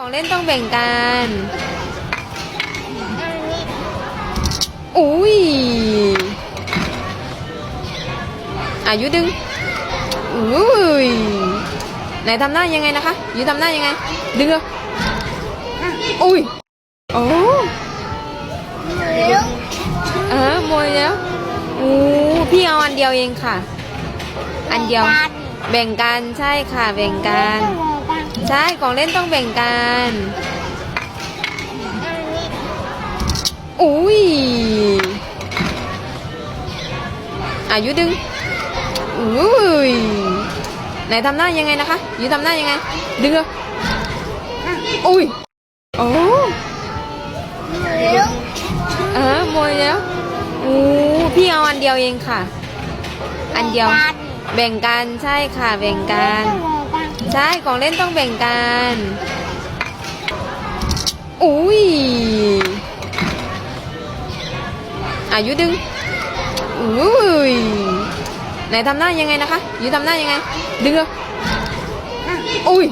ของเล่นต้องแบ่งกันอุ้ยอายุดึงอุ้ยไหนทำหน้ายังไงนะคะยูทำหน้ายังไง ดึงเหรออุ้ยโอ้เออมวยแล้วอู้พี่เอาอันเดียวเองค่ะ อันเดียว แบ่งกันใช่ค่ะ แบ่งกัน ใช่ของเล่นต้องแบ่งกันอุ้ยอายุดึงอุ้ยไหนทำหน้ายังไงนะคะยูทำหน้ายังไง ดึงเหรออุ้ยโอ้เออมวยแล้วอู้พี่เอาอันเดียวเองค่ะ อันเดียว แบ่งกันใช่ค่ะ แบ่งกัน ใช่ของเล่นต้องแบ่งกัน อุ้ยอายุดึง อุ้ย ไหนทำหน้ายังไงนะคะ ยูทำหน้ายังไง ดึงเลยอุ้ย